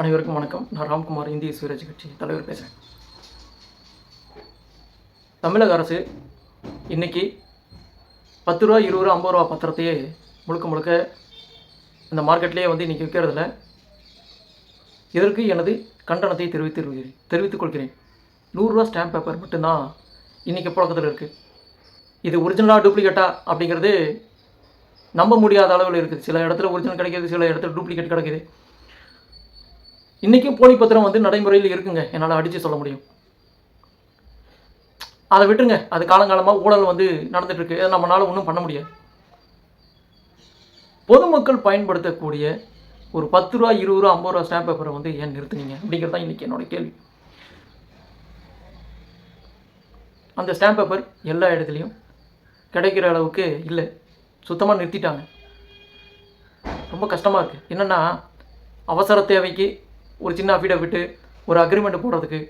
அனைவருக்கும் வணக்கம். நான் ராம்குமார் இந்திய சுயராஜ் கட்சி தலைவர் பேசுகிறேன் தமிழக அரசு இன்னைக்கு பத்து ரூபா இருபது ரூபா ஐம்பது ரூபா பத்திரத்தையே முழுக்க முழுக்க இந்த மார்க்கெட்லேயே வந்து இன்றைக்கி விற்கிறதில்ல இதற்கு எனது கண்டனத்தை தெரிவித்து வருகிறேன் தெரிவித்துக் கொள்கிறேன். நூறுரூவா ஸ்டாம்ப் பேப்பர் மட்டும்தான் இன்றைக்கி புழக்கத்தில் இருக்குது இது ஒரிஜினலாக டூப்ளிகேட்டா அப்படிங்கிறது நம்ப முடியாத அளவில் இருக்குது. சில இடத்துல ஒரிஜினல் கிடைக்கிது சில இடத்துல டூப்ளிகேட் கிடைக்கிது. இன்றைக்கும் போலி பத்திரம் வந்து நடைமுறையில் இருக்குங்க. என்னால் அடித்து சொல்ல முடியும். அதை விட்டுருங்க. அது காலங்காலமாக ஊழல் வந்து நடந்துட்டு இதை நம்மளால் ஒன்றும் பண்ண முடியாது. பொதுமக்கள் பயன்படுத்தக்கூடிய ஒரு பத்து ரூபா இருபது ரூபா ஐம்பது ரூபா ஸ்டாம்ப் பேப்பரை வந்து ஏன் நிறுத்துனீங்க? அப்படிங்கிறது தான் இன்றைக்கி என்னோட கேள்வி. அந்த ஸ்டாம்ப் பேப்பர் எல்லா இடத்துலையும் கிடைக்கிற அளவுக்கு இல்லை. சுத்தமாக நிறுத்திட்டாங்க. ரொம்ப கஷ்டமாக இருக்குது என்னென்னா அவசர தேவைக்கு ஒரு சின்ன அஃபிடவிட்டு ஒரு அக்ரிமெண்ட் போடுறதுக்கு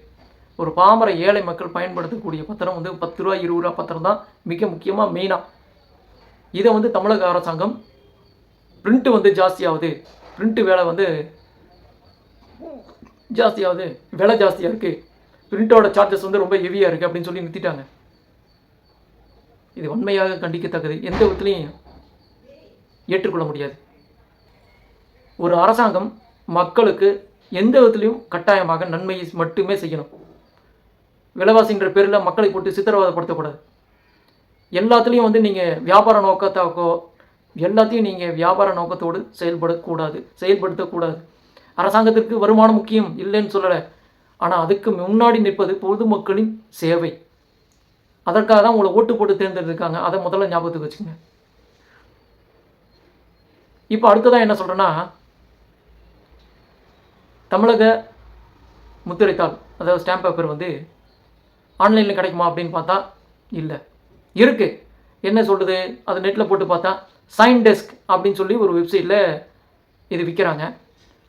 ஒரு பாமர ஏழை மக்கள் பயன்படுத்தக்கூடிய பத்திரம் வந்து பத்து ரூபா இருபது ரூபா பத்திரம் தான் மிக முக்கியமாக மெயினாக இதை வந்து தமிழக அரசாங்கம் பிரிண்ட்டு வந்து ஜாஸ்தியாகுது. பிரிண்ட்டு வேலை வந்து ஜாஸ்தியாகுது. விலை ஜாஸ்தியாக இருக்குது பிரிண்ட்டோட சார்ஜஸ் வந்து ரொம்ப ஹெவியாக இருக்குது அப்படின்னு சொல்லி நிறுத்திட்டாங்க. இது உண்மையாக கண்டிக்கத்தக்கது. எந்த விதத்துலையும் ஏற்றுக்கொள்ள முடியாது. ஒரு அரசாங்கம் மக்களுக்கு எந்த விதத்துலையும் கட்டாயமாக நன்மையை மட்டுமே செய்யணும். விலைவாசின்ற பேரில் மக்களை போட்டு சித்திரவதைப்படுத்தக்கூடாது. எல்லாத்துலேயும் வந்து நீங்கள் வியாபார நோக்கத்தாக்கோ எல்லாத்தையும் நீங்கள் வியாபார நோக்கத்தோடு செயல்படக்கூடாது செயல்படுத்தக்கூடாது. அரசாங்கத்திற்கு வருமானம் முக்கியம் இல்லைன்னு சொல்லலை. ஆனால் அதுக்கு முன்னாடி நிற்பது பொதுமக்களின் சேவை. அதற்காக தான் உங்களை ஓட்டு போட்டு தேர்ந்தெடுத்திருக்காங்க. அதை முதல்ல ஞாபகத்துக்கு வச்சுங்க இப்போ அடுத்ததாக என்ன சொல்கிறேன்னா தமிழக முத்திரைத்தாள் அதாவது ஸ்டாம்ப் பேப்பர் வந்து ஆன்லைனில் கிடைக்குமா அப்படின்னு பார்த்தா இல்லை. இருக்குது என்ன சொல்கிறது அது நெட்டில் போட்டு பார்த்தா சைன் டெஸ்க் அப்படின்னு சொல்லி ஒரு வெப்சைட்டில் இது விற்கிறாங்க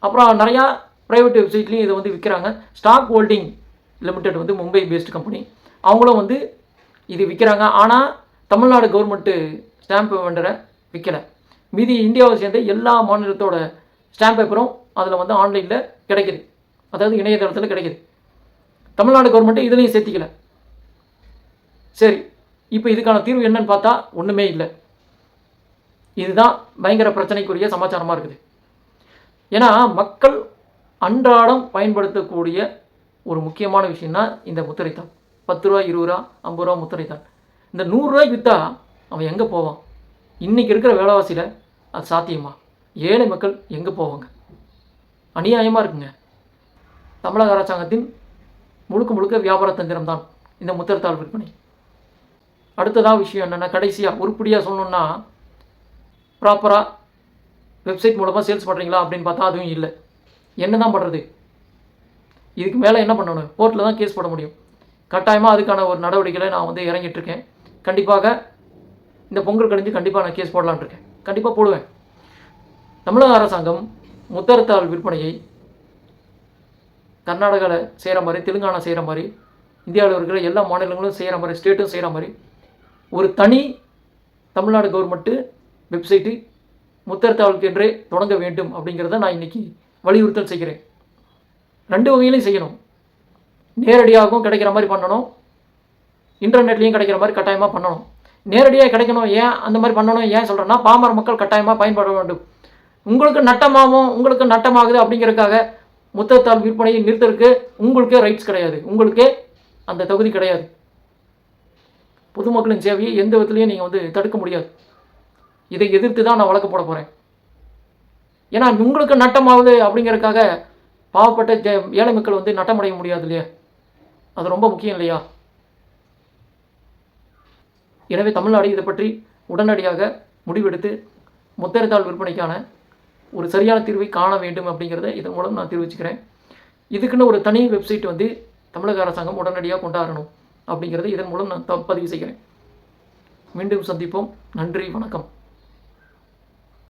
அப்புறம் நிறையா ப்ரைவேட் வெப்சைட்லேயும் இதை வந்து விற்கிறாங்க ஸ்டாக் ஹோல்டிங் லிமிடெட் வந்து மும்பை பேஸ்டு கம்பெனி அவங்களும் வந்து இது விற்கிறாங்க ஆனால் தமிழ்நாடு கவர்மெண்ட்டு ஸ்டாம்ப் வெண்டரை விற்கலை மீதி இந்தியாவை சேர்ந்த எல்லா மாநிலத்தோட ஸ்டாம்ப் பேப்பரும் அதில் வந்து ஆன்லைனில் கிடைக்குது. அதாவது இணையதளத்தில் கிடைக்குது. தமிழ்நாடு கவர்மெண்ட்டு இதுலேயும் சேர்த்திக்கல. சரி இப்போ இதுக்கான தீர்வு என்னன்னு பார்த்தா ஒன்றுமே இல்லை. இதுதான் பயங்கர பிரச்சனைக்குரிய சமாச்சாரமாக இருக்குது. ஏன்னா மக்கள் அன்றாடம் பயன்படுத்தக்கூடிய ஒரு முக்கியமான விஷயம்னா இந்த முத்திரைத்தான். பத்து ரூபா இருபது ரூபா ஐம்பது ரூபா முத்திரைத்தான். இந்த நூறுரூவாய்க்கு விற்றா அவன் எங்கே போவான்? இன்றைக்கி இருக்கிற வேலைவாசியில் அது சாத்தியமா? ஏழை மக்கள் எங்கே போவாங்க? அநியாயமாக இருக்குங்க. தமிழக அரசாங்கத்தின் முழுக்க முழுக்க வியாபார தந்திரம் தான் இந்த முத்திரத்தாள் விற்பனை. அடுத்ததாக விஷயம் என்னென்னா கடைசியாக உருப்படியாக சொல்லணுன்னா ப்ராப்பராக வெப்சைட் மூலமாக சேல்ஸ் பண்ணுறீங்களா அப்படின்னு பார்த்தா அதுவும் இல்லை. என்ன தான் பண்ணுறது இதுக்கு மேலே என்ன பண்ணணும்? கோர்ட்டில் தான் கேஸ் போட முடியும். கட்டாயமாக அதுக்கான ஒரு நடவடிக்கைகளை நான் வந்து இறங்கிட்டுருக்கேன் கண்டிப்பாக இந்த பொங்கல் கடிஞ்சு கண்டிப்பாக நான் கேஸ் போடலான் இருக்கேன். கண்டிப்பாக போடுவேன். தமிழக அரசாங்கம் முத்தரத்தாள் விற்பனையை கர்நாடகாவில் செய்கிற மாதிரி தெலுங்கானா செய்கிற மாதிரி இந்தியாவில் இருக்கிற எல்லா மாநிலங்களும் செய்கிற மாதிரி ஸ்டேட்டும் செய்கிற மாதிரி ஒரு தனி தமிழ்நாடு கவர்மெண்ட்டு வெப்சைட்டு முத்தரத்தாளுக்கு என்றே தொடங்க வேண்டும் அப்படிங்கிறத நான் இன்றைக்கி வலியுறுத்தல் செய்கிறேன். ரெண்டு வகையிலையும் செய்யணும். நேரடியாகவும் கிடைக்கிற மாதிரி பண்ணணும். இன்டர்நெட்லேயும் கிடைக்கிற மாதிரி கட்டாயமாக பண்ணணும். நேரடியாக கிடைக்கணும். ஏன் அந்த மாதிரி பண்ணணும்? ஏன் சொல்கிறேன்னா பாமர மக்கள் கட்டாயமாக பயன்பட வேண்டும். உங்களுக்கு நட்டமாகும் உங்களுக்கு நட்டமாகுது அப்படிங்கிறதுக்காக முத்தத்தால் விற்பனையை நிறுத்தறதுக்கு உங்களுக்கே ரைட்ஸ் கிடையாது. உங்களுக்கே அந்த தகுதி கிடையாது. பொதுமக்களின் சேவையை எந்த விதத்துலையும் நீங்கள் வந்து தடுக்க முடியாது. இதை எதிர்த்து தான் நான் வழக்கு போட போகிறேன் ஏன்னா உங்களுக்கு நட்டமாகுது அப்படிங்கிறதுக்காக பாவப்பட்ட ஜ ஏழை மக்கள் வந்து நட்டமடைய முடியாது இல்லையா? அது ரொம்ப முக்கியம் இல்லையா? எனவே தமிழ்நாடு இதை பற்றி உடனடியாக முடிவெடுத்து முத்திரைத்தாள் விற்பனைக்கான ஒரு சரியான தீர்வை காண வேண்டும் அப்படிங்கிறத இதன் மூலம் நான் தெரிவிச்சுக்கிறேன். இதுக்குன்னு ஒரு தனி வெப்சைட் வந்து தமிழக அரசாங்கம் உடனடியாக கொண்டாடணும் அப்படிங்கிறத இதன் மூலம் நான் த- பதிவு செய்கிறேன். மீண்டும் சந்திப்போம். நன்றி வணக்கம்.